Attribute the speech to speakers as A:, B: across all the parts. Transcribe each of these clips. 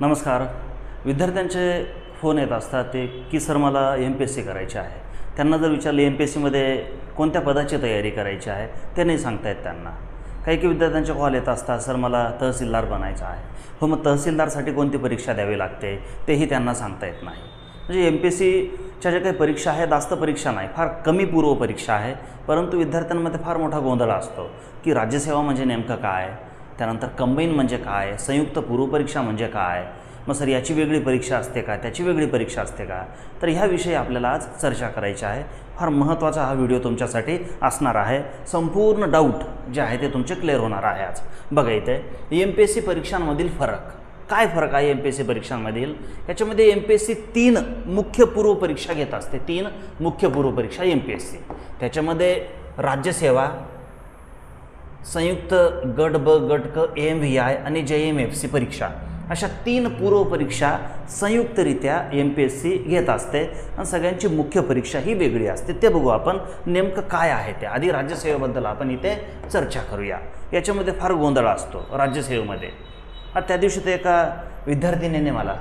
A: नमस्कार. विद्यार्थ्यांचे फोन येत असतात ते की सर मला एम पी एस सी करायची आहे. त्यांना जर विचारलं एम पी एस सीमध्ये कोणत्या पदाची तयारी करायची आहे ते नाही सांगता येत त्यांना. काही काही विद्यार्थ्यांचे कॉल येत असतात सर मला तहसीलदार बनायचं आहे. हो मग तहसीलदारसाठी कोणती परीक्षा द्यावी लागते तेही त्यांना सांगता येत नाही. म्हणजे एम पी एस सीच्या ज्या काही परीक्षा आहे जास्त परीक्षा नाही फार कमी पूर्व परीक्षा आहे परंतु विद्यार्थ्यांमध्ये फार मोठा गोंधळ असतो की राज्यसेवा म्हणजे नेमकं काय? त्यानंतर कंबाईन म्हणजे काय? संयुक्त पूर्वपरीक्षा म्हणजे काय? मग सर याची वेगळी परीक्षा असते का? त्याची वेगळी परीक्षा असते का? तर ह्याविषयी आपल्याला आज चर्चा करायची आहे. फार महत्त्वाचा हा व्हिडिओ तुमच्यासाठी असणार आहे. संपूर्ण डाऊट जे आहे ते तुमचे क्लिअर होणार आहे आज. बघा इथे एम पी एस सी परीक्षांमधील फरक. काय फरक आहे एम पी एस सी परीक्षांमधील? याच्यामध्ये एम पी एस सी तीन मुख्य पूर्व परीक्षा घेत असते. तीन मुख्य पूर्व परीक्षा एम पी एस सी त्याच्यामध्ये राज्यसेवा संयुक्त गट ब गट क ए एम व्ही आय आणि जे एम एफ सी परीक्षा. अशा तीन पूर्व परीक्षा संयुक्तरित्या एम पी एस सी घेत असते. आणि सगळ्यांची मुख्य परीक्षा ही वेगळी असते. ते बघू आपण नेमकं काय आहे ते. आधी राज्यसेवेबद्दल आपण इथे चर्चा करूया. याच्यामध्ये फार गोंधळ असतो राज्यसेवेमध्ये. त्या दिवशी ते एका विद्यार्थिनीने मला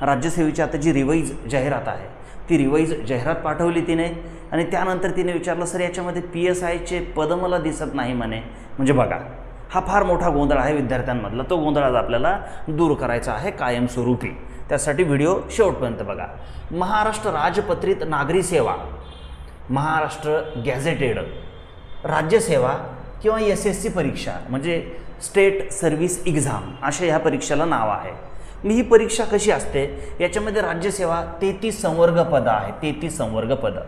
A: राज्यसेवेची आता जी रिवाईज जाहिरात आहे ती रिवाईज जाहिरात पाठवली तिने आणि त्यानंतर तिने विचारलं सर याच्यामध्ये पी एस आयचे पद मला दिसत नाही म्हणे. म्हणजे बघा हा फार मोठा गोंधळ आहे विद्यार्थ्यांमधला. तो गोंधळ आज आपल्याला दूर करायचा आहे कायमस्वरूपी. त्यासाठी व्हिडिओ शेवटपर्यंत बघा. महाराष्ट्र राजपत्रित नागरी सेवा महाराष्ट्र गॅझेटेड राज्यसेवा किंवा एस एस सी परीक्षा म्हणजे स्टेट सर्व्हिस एक्झाम अशा ह्या परीक्षेला नाव आहे. मग ही परीक्षा कशी असते? याच्यामध्ये राज्यसेवा तेहतीस संवर्ग पदं आहे तेहतीस संवर्ग पदं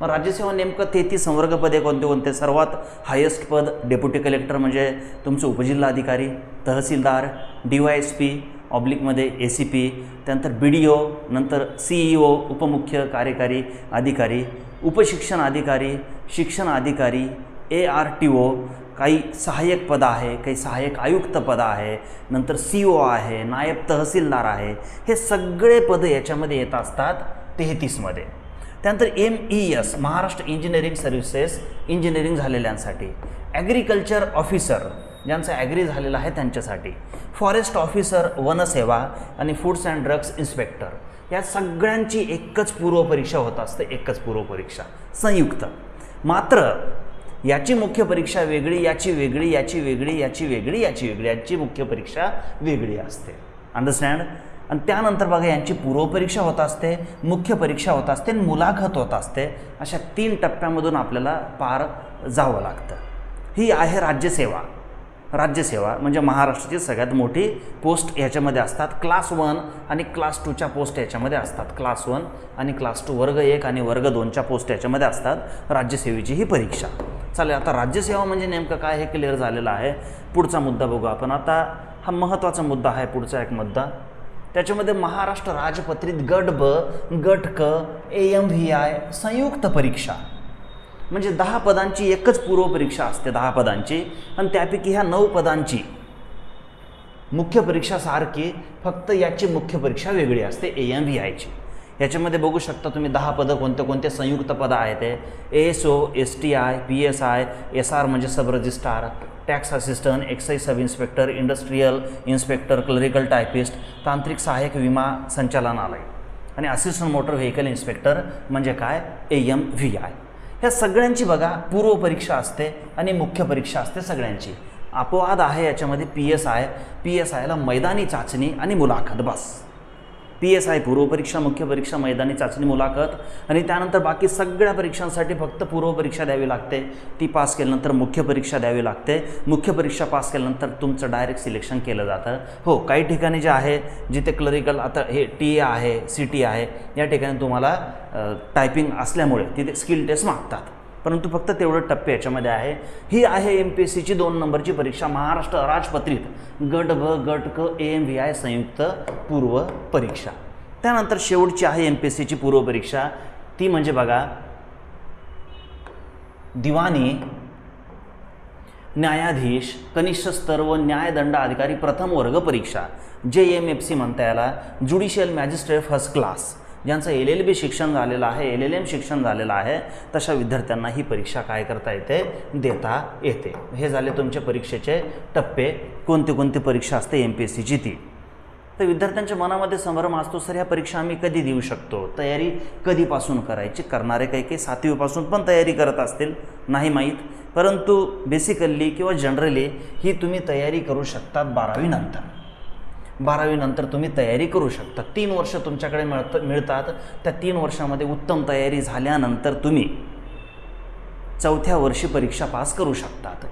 A: मग राज्यसेवा नेमकं तेहतीस संवर्ग पदे कोणते कोणते? सर्वात हायेस्ट पद डेप्युटी कलेक्टर म्हणजे तुमचे उपजिल्हाधिकारी तहसीलदार डी वाय एस पी ऑब्लिकमध्ये ए सी पी त्यानंतर बी डी ओ नंतर सी ई ओ उपमुख्य कार्यकारी अधिकारी उपशिक्षण अधिकारी शिक्षण अधिकारी ए आर टी ओ काही सहाय्यक पदं आहे काही सहाय्यक आयुक्त पदं आहे नंतर सी ओ आहे नायब तहसीलदार आहे हे सगळे पदं याच्यामध्ये येत असतात तेहतीसमध्ये. त्यानंतर M E S Maharashtra engineering services engineering झालेल्यांसाठी. Agriculture officer ज्यांचं ॲग्री झालेलं आहे त्यांच्यासाठी. फॉरेस्ट ऑफिसर वनसेवा आणि फूड्स अँड ड्रग्स इन्स्पेक्टर या सगळ्यांची एकच पूर्वपरीक्षा होत असते एकच पूर्वपरीक्षा. संयुक्त. मात्र याची मुख्य परीक्षा वेगळी याची वेगळी याची वेगळी याची वेगळी याची वेगळी. याची मुख्य परीक्षा वेगळी असते. अंडरस्टँड आणि त्यानंतर बघा यांची पूर्वपरीक्षा होत असते मुख्य परीक्षा होत असते आणि मुलाखत होत असते. अशा तीन टप्प्यामधून आपल्याला पार जावं लागतं. ही आहे राज्यसेवा राज्यसेवा म्हणजे महाराष्ट्राची सगळ्यात मोठी पोस्ट याच्यामध्ये असतात. क्लास वन आणि क्लास टूच्या पोस्ट याच्यामध्ये असतात. क्लास वन आणि क्लास टू वर्ग एक आणि वर्ग दोनच्या पोस्ट याच्यामध्ये असतात. राज्यसेवेची ही परीक्षा. चालेल आता राज्यसेवा म्हणजे नेमकं काय हे क्लिअर झालेलं आहे. पुढचा मुद्दा बघू आपण. आता हा महत्त्वाचा मुद्दा आहे पुढचा एक मुद्दा. त्याच्यामध्ये महाराष्ट्र राजपत्रित गट ब गट क ए एम व्ही आय संयुक्त परीक्षा. म्हणजे दहा पदांची एकच पूर्वपरीक्षा असते दहा पदांची. आणि त्यापैकी ह्या नऊ पदांची मुख्य परीक्षा सारखी फक्त याची मुख्य परीक्षा वेगळी असते ए एम व्ही आयची याच्यामध्ये बघू शकता तुम्ही दहा पदं कोणते कोणते संयुक्त पदं आहेत A S O S T I P S I S R म्हणजे sub registrar tax assistant excise sub inspector industrial inspector clerical typist तांत्रिक सहाय्यक विमा संचालनालय. आणि असिस्टंट मोटर व्हेकल इन्स्पेक्टर म्हणजे काय? ए एम व्ही आय ह्या सगळ्यांची बघा पूर्व परीक्षा असते आणि मुख्य परीक्षा असते सगळ्यांची. अपवाद आहे याच्यामध्ये P S I P S आयला मैदानी चाचणी आणि मुलाखत बस. पी एस आय पूर्वपरीक्षा मुख्य परीक्षा मैदानी चाचणी मुलाखत. आणि त्यानंतर बाकी सगळ्या परीक्षांसाठी फक्त पूर्वपरीक्षा द्यावी लागते. ती पास केल्यानंतर मुख्य परीक्षा द्यावी लागते. मुख्य परीक्षा पास केल्यानंतर तुमचं डायरेक्ट सिलेक्शन केलं जातं. हो काही ठिकाणी जे आहे जिथे क्लरिकल आता हे टी ए आहे सी टी आहे या ठिकाणी तुम्हाला टायपिंग असल्यामुळे तिथे स्किल टेस्ट मागतात. परंतु फक्त तेवढं टप्पे याच्यामध्ये आहे. ही आहे एम पी एस सीची दोन नंबरची परीक्षा. महाराष्ट्र राजपत्रित गट भ गट क ए एम व्ही आय संयुक्त पूर्व परीक्षा. त्यानंतर शेवटची आहे एम पी एस सीची पूर्व परीक्षा. ती म्हणजे बघा दिवाणी न्यायाधीश कनिष्ठ स्तर व न्यायदंड अधिकारी प्रथम वर्ग परीक्षा. जे एम एफ सी म्हणता याला. ज्युडिशियल मॅजिस्ट्रेट फर्स्ट क्लास ज्यांचं एल एल बी शिक्षण झालेलं आहे एल एल एम शिक्षण झालेलं आहे तशा विद्यार्थ्यांना ही परीक्षा काय करता येते? देता येते. हे झाले तुमच्या परीक्षेचे टप्पे. कोणती कोणती परीक्षा असते? एम पी एस सीची ती. तर विद्यार्थ्यांच्या मनामध्ये संभ्रम असतो सर ह्या परीक्षा आम्ही कधी देऊ शकतो? तयारी कधीपासून करायची? करणारे काही काही सातवीपासून पण तयारी करत असतील नाही माहीत. परंतु बेसिकली किंवा जनरली ही तुम्ही तयारी करू शकतात बारावीनंतर बारावीनंतर तुम्ही तयारी करू शकता. तीन वर्ष तुमच्याकडे मिळत मिळतात. त्या तीन वर्षामध्ये उत्तम तयारी झाल्यानंतर तुम्ही चौथ्या वर्षी परीक्षा पास करू शकतात.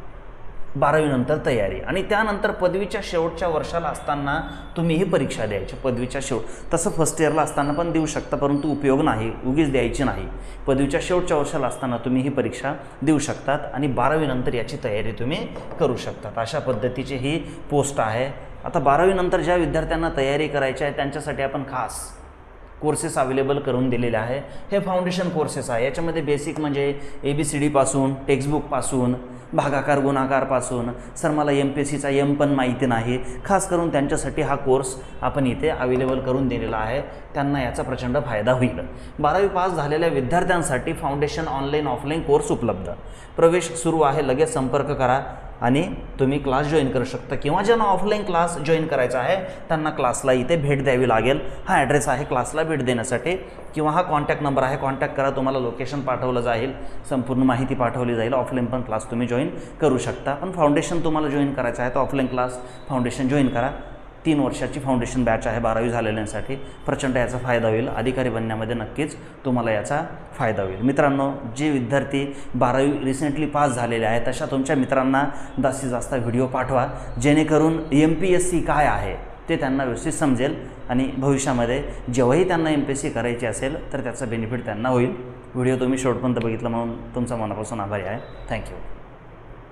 A: बारावीनंतर तयारी. आणि त्यानंतर पदवीच्या शेवटच्या वर्षाला असताना तुम्ही ही परीक्षा द्यायची. पदवीच्या शेवट तसं फर्स्ट इयरला असताना पण देऊ शकता परंतु उपयोग नाही. उगीच द्यायची नाही. पदवीच्या शेवटच्या वर्षाला असताना तुम्ही ही परीक्षा देऊ शकतात आणि बारावीनंतर याची तयारी तुम्ही करू शकतात. अशा पद्धतीची ही पोस्ट आहे. आता बारावीनंतर ज्या विद्यार्थ्यांना तयारी करायची आहे त्यांच्यासाठी आपण खास कोर्सेस अवेलेबल करून दिलेले आहे. हे फाउंडेशन कोर्सेस आहे. याच्यामध्ये बेसिक म्हणजे ए बी सी डीपासून टेक्स्टबुकपासून भागाकार गुणाकारपासून सर मला एम पी एस सीचा एम पण माहिती नाही. खास करून त्यांच्यासाठी हा कोर्स आपण इथे अवेलेबल करून दिलेला आहे. त्यांना याचा प्रचंड फायदा होईल. बारावी पास झालेल्या विद्यार्थ्यांसाठी फाउंडेशन ऑनलाईन ऑफलाईन कोर्स उपलब्ध. प्रवेश सुरू आहे. लगेच संपर्क करा. आणि तुम्ही क्लास जॉईन करू शकता. किंवा ज्यांना ऑफलाईन क्लास जॉईन करायचा आहे त्यांना क्लासला इथे भेट द्यावी लागेल. हा ॲड्रेस आहे क्लासला भेट देण्यासाठी. किंवा हा कॉन्टॅक्ट नंबर आहे कॉन्टॅक्ट करा तुम्हाला लोकेशन पाठवलं जाईल. संपूर्ण माहिती पाठवली जाईल. ऑफलाईन पण क्लास तुम्ही जॉईन करू शकता. पण फाउंडेशन तुम्हाला जॉईन करायचं आहे तर ऑफलाईन क्लास फाउंडेशन जॉईन करा. तीन वर्षाची फाउंडेशन बॅच आहे बारावी झालेल्यांसाठी. प्रचंड याचा फायदा होईल. अधिकारी बनण्यामध्ये नक्कीच तुम्हाला याचा फायदा होईल. मित्रांनो जे विद्यार्थी बारावी रिसेंटली पास झालेले आहेत तशा तुमच्या मित्रांना जास्तीत जास्त व्हिडिओ पाठवा. जेणेकरून एम पी एस सी काय आहे ते त्यांना व्यवस्थित समजेल आणि भविष्यामध्ये जेव्हाही त्यांना एम पी एस सी करायची असेल तर त्याचा बेनिफिट त्यांना होईल. व्हिडिओ तुम्ही शेवटपर्यंत बघितला म्हणून तुमचा मनापासून आभारी आहे. थँक्यू